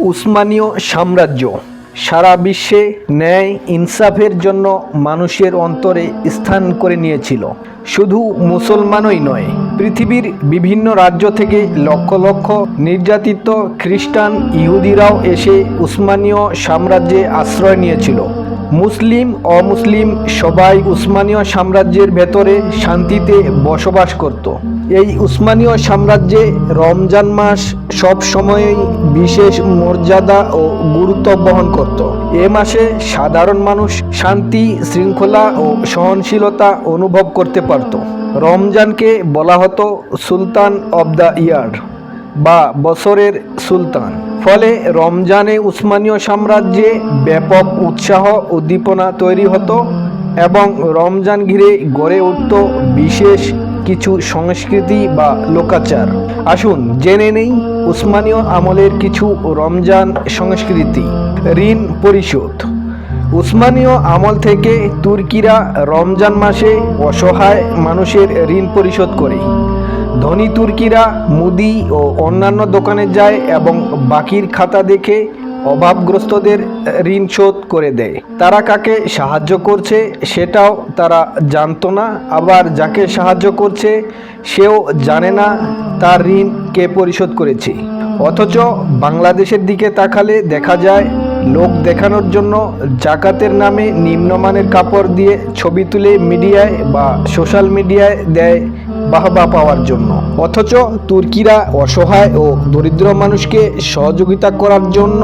উসমানীয় সাম্রাজ্য। সারা বিশ্বে ন্যায় ইনসাফের জন্য মানুষের অন্তরে স্থান করে নিয়েছিল। শুধু মুসলমানই নয়, পৃথিবীর বিভিন্ন রাজ্য থেকে লক্ষ লক্ষ নির্যাতিত খ্রিস্টান ইহুদিরাও এসে উসমানীয় সাম্রাজ্যে আশ্রয় নিয়েছিল। মুসলিম, অমুসলিম সবাই উসমানীয় সাম্রাজ্যের ভেতরে শান্তিতে বসবাস করত। এই উসমানীয় সাম্রাজ্যে রমজান মাস সব সময়ই বিশেষ মর্যাদা ও গুরুত্ব বহন করত। এ মাসে সাধারণ মানুষ শান্তি, শৃঙ্খলা ও সহনশীলতা অনুভব করতে পারত। রমজানকে বলা হতো সুলতান অব দ্য ইয়ার বা বছরের সুলতান। ফলে রমজানে উসমানীয় সাম্রাজ্যে ব্যাপক উৎসাহ উদ্দীপনা তৈরি হতো এবং রমজান ঘিরে গড়ে উঠত বিশেষ কিছু সংস্কৃতি বা লোকাচার। আসুন জেনে নেই উসমানীয় আমলের কিছু রমজান সংস্কৃতি। ঋণ পরিশোধ। উসমানীয় আমল থেকে তুর্কিরা রমজান মাসে অসহায় মানুষের ঋণ পরিশোধ করে। ধনী তুর্কিরা মুদি ও অন্যান্য দোকানে যায় এবং বাকির খাতা দেখে অভাবগ্রস্তদের ঋণ শোধ করে দেয়। তারা কাকে সাহায্য করছে সেটাও তারা জানতো না। আবার যাকে সাহায্য করছে সেও জানে না তার ঋণ কে পরিশোধ করেছে। অথচ বাংলাদেশের দিকে তাকালে দেখা যায় লোক দেখানোর জন্য জাকাতের নামে নিম্নমানের কাপড় দিয়ে ছবি তুলে মিডিয়ায় বা সোশ্যাল মিডিয়ায় দেয় বাহবা পাওয়ার জন্য। অথচ তুর্কিরা অসহায় ও দরিদ্র মানুষকে সহযোগিতা করার জন্য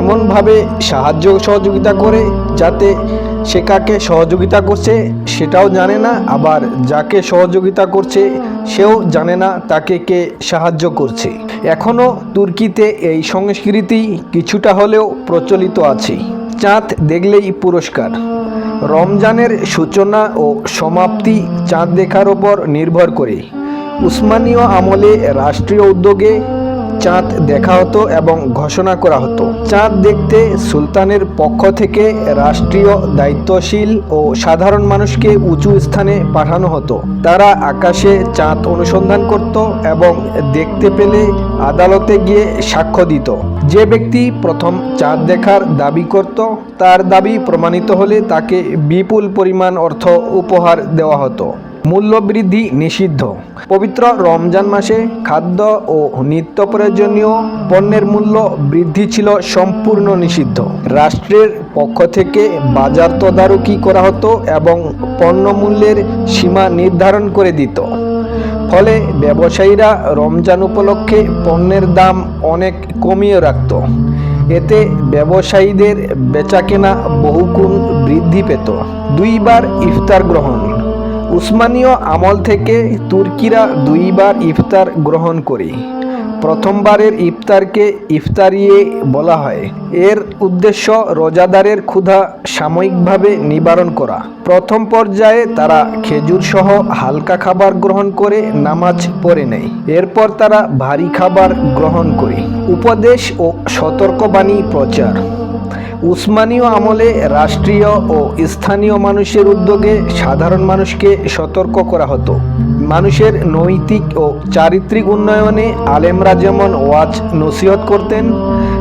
এমনভাবে সাহায্য সহযোগিতা করে যাতে সে কাকে সহযোগিতা করছে সেটাও জানে না, আবার যাকে সহযোগিতা করছে সেও জানে না তাকে কে সাহায্য করছে। এখনও তুর্কিতে এই সংস্কৃতি কিছুটা হলেও প্রচলিত আছে। চাঁদ দেখলেই পুরস্কার। রমজানের সূচনা ও সমাপ্তি চাঁদ দেখার ওপর নির্ভর করে। উসমানীয় আমলে রাষ্ট্রীয় উদ্যোগে চাঁদ দেখা হতো এবং ঘোষণা করা হতো। চাঁদ দেখতে সুলতানের পক্ষ থেকে রাষ্ট্রীয় দায়িত্বশীল ও সাধারণ মানুষকে উঁচু স্থানে পাঠানো হতো। তারা আকাশে চাঁদ অনুসন্ধান করত এবং দেখতে পেলে আদালতে গিয়ে সাক্ষ্য দিত। যে ব্যক্তি প্রথম চাঁদ দেখার দাবি করত, তার দাবি প্রমাণিত হলে তাকে বিপুল পরিমাণ অর্থ উপহার দেওয়া হতো। মূল্যবৃদ্ধি নিষিদ্ধ। পবিত্র রমজান মাসে খাদ্য ও নিত্য প্রয়োজনীয় পণ্যের মূল্য বৃদ্ধি ছিল সম্পূর্ণ নিষিদ্ধ। রাষ্ট্রের পক্ষ থেকে বাজার তদারকি করা হতো এবং পণ্য মূল্যের সীমা নির্ধারণ করে দিত। ফলে ব্যবসায়ীরা রমজান উপলক্ষে পণ্যের দাম অনেক কমিয়ে রাখত। এতে ব্যবসায়ীদের বেচাকেনা বহুগুণ বৃদ্ধি পেত। দুইবার ইফতার গ্রহণ। উসমানীয় আমল থেকে তুর্কিরা দুইবার ইফতার গ্রহণ করে। প্রথমবারের ইফতারকে ইফতারিয়ে বলা হয়। এর উদ্দেশ্য রোজাদারের ক্ষুধা সাময়িকভাবে নিবারণ করা। প্রথম পর্যায়ে তারা খেজুর সহ হালকা খাবার গ্রহণ করে নামাজ পড়ে নেয়। এরপর তারা ভারী খাবার গ্রহণ করে। উপদেশ ও সতর্কবাণী প্রচার। উসমানীয় আমলে রাষ্ট্রীয় ও স্থানীয় মানুষের উদ্যোগে সাধারণ মানুষকে সতর্ক করা হতো। মানুষের নৈতিক ও চারিত্রিক উন্নয়নে আলেমরা যেমন ওয়াজ নসিহত করতেন,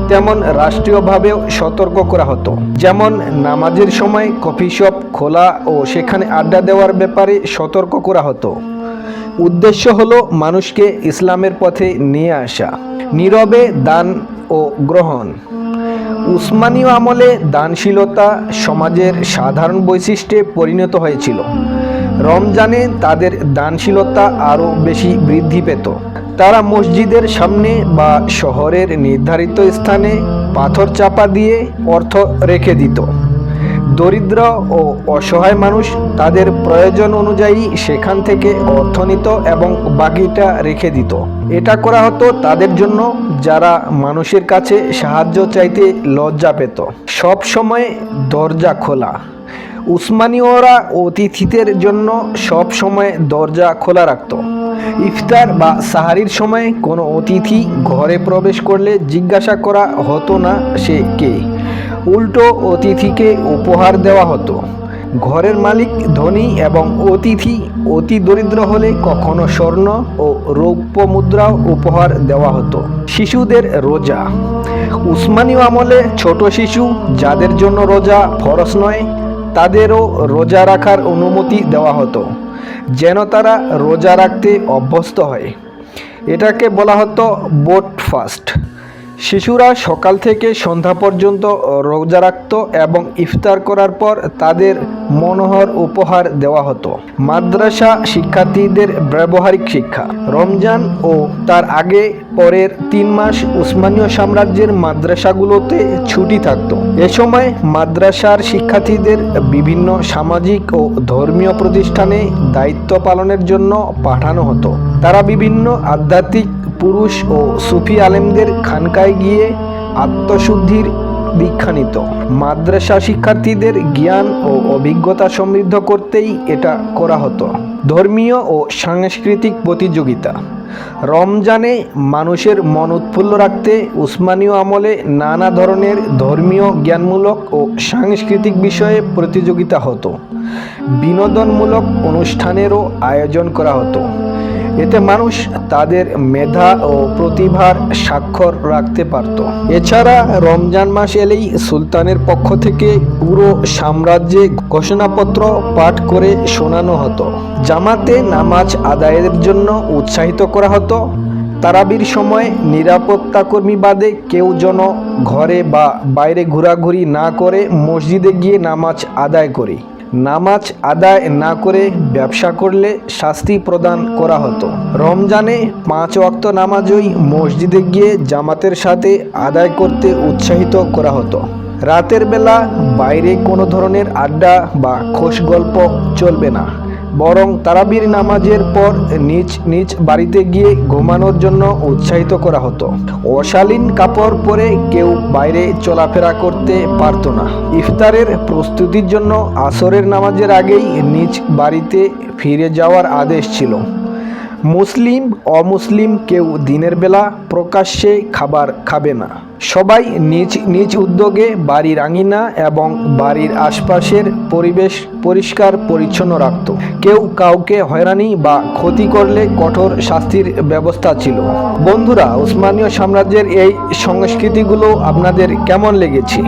তেমন রাষ্ট্রীয়ভাবেও সতর্ক করা হতো। যেমন নামাজের সময় কফি শপ খোলা ও সেখানে আড্ডা দেওয়ার ব্যাপারে সতর্ক করা হতো। উদ্দেশ্য হলো মানুষকে ইসলামের পথে নিয়ে আসা, নীরবে দান ও গ্রহণ। উসমানীয় আমলে দানশীলতা সমাজের সাধারণ বৈশিষ্ট্যে পরিণত হয়েছিল। রমজানে তাদের দানশীলতা আরও বেশি বৃদ্ধি পেত। তারা মসজিদের সামনে বা শহরের নির্ধারিত স্থানে পাথর চাপা দিয়ে অর্থ রেখে দিত। দরিদ্র ও অসহায় মানুষ তাদের প্রয়োজন অনুযায়ী সেখান থেকে অর্থ নিত এবং বাকিটা রেখে দিত। এটা করা হতো তাদের জন্য যারা মানুষের কাছে সাহায্য চাইতে লজ্জা পেত। সব সময় দরজা খোলা। উসমানীয়রা অতিথিদের জন্য সব সময় দরজা খোলা রাখত। ইফতার বা সাহারির সময় কোনো অতিথি ঘরে প্রবেশ করলে জিজ্ঞাসা করা হতো না সে কে। উল্টো অতিথিকে উপহার দেওয়া হতো। ঘরের মালিক ধনী এবং অতিথি অতি দরিদ্র হলে কখনো স্বর্ণ ও রৌপ্য মুদ্রাও উপহার দেওয়া হতো। শিশুদের রোজা। উসমানীয় আমলে ছোট শিশু যাদের জন্য রোজা ফরস নয় তাদেরও রোজা রাখার অনুমতি দেওয়া হতো, যেন তারা রোজা রাখতে অভ্যস্ত হয়। এটাকে বলা হতো বোট ফাস্ট। শিশুরা সকাল থেকে সন্ধ্যা পর্যন্ত রোজা রাখত এবং ইফতার করার পর তাদের মনোহর উপহার দেওয়া হতো। মাদ্রাসা শিক্ষার্থীদের ব্যবহারিক শিক্ষা। রমজান ও তার আগে পরের তিন মাস উসমানীয় সাম্রাজ্যের মাদ্রাসাগুলোতে ছুটি থাকত। এ সময় মাদ্রাসার শিক্ষার্থীদের বিভিন্ন সামাজিক ও ধর্মীয় প্রতিষ্ঠানে দায়িত্ব পালনের জন্য পাঠানো হতো। তারা বিভিন্ন আধ্যাত্মিক পুরুষ ও সুফি আলেমদের খানকায় গিয়ে আত্মশুদ্ধির দীক্ষা নিত। মাদ্রাসা শিক্ষার্থীদের জ্ঞান ও অভিজ্ঞতা সমৃদ্ধ করতেই এটা করা হতো। ধর্মীয় ও সাংস্কৃতিক প্রতিযোগিতা। রমজানে মানুষের মন উৎফুল্ল রাখতে উসমানীয় আমলে নানা ধরনের ধর্মীয় জ্ঞানমূলক ও সাংস্কৃতিক বিষয়ে প্রতিযোগিতা হতো। বিনোদনমূলক অনুষ্ঠানেরও আয়োজন করা হতো। এতে মানুষ তাদের মেধা ও প্রতিভার স্বাক্ষর রাখতে পারত। এছাড়া রমজান মাস এলেই সুলতানের পক্ষ থেকে পুরো সাম্রাজ্যে ঘোষণাপত্র পাঠ করে শোনানো হতো। জামাতে নামাজ আদায়ের জন্য উৎসাহিত করা হতো। তারাবির সময় নিরাপত্তা কর্মী বাদে কেউ যেন ঘরে বা বাইরে ঘোরাঘুরি না করে মসজিদে গিয়ে নামাজ আদায় করে। নামাজ আদায় না করে ব্যবসা করলে শাস্তি প্রদান করা হতো। রমজানে পাঁচ অক্ত নামাজই মসজিদে গিয়ে জামাতের সাথে আদায় করতে উৎসাহিত করা হতো। রাতের বেলা বাইরে কোনো ধরনের আড্ডা বা খোশ গল্প চলবে না। বরং তারাবির নামাজের পর নিজ নিজ বাড়িতে গিয়ে ঘুমানোর জন্য উৎসাহিত করা হতো। অশালীন কাপড় পরে কেউ বাইরে চলাফেরা করতে পারতো না। ইফতারের প্রস্তুতির জন্য আসরের নামাজের আগেই নিজ বাড়িতে ফিরে যাওয়ার আদেশ ছিল। মুসলিম, অমুসলিম কেউ দিনের বেলা প্রকাশ্যে খাবার খাবে না। সবাই নিজ নিজ উদ্যোগে বাড়ির আঙিনা এবং বাড়ির আশপাশের পরিবেশ পরিষ্কার পরিচ্ছন্ন রাখত। কেউ কাউকে হয়রানি বা ক্ষতি করলে কঠোর শাস্তির ব্যবস্থা ছিল। বন্ধুরা, উসমানীয় সাম্রাজ্যের এই সংস্কৃতিগুলো আপনাদের কেমন লেগেছে?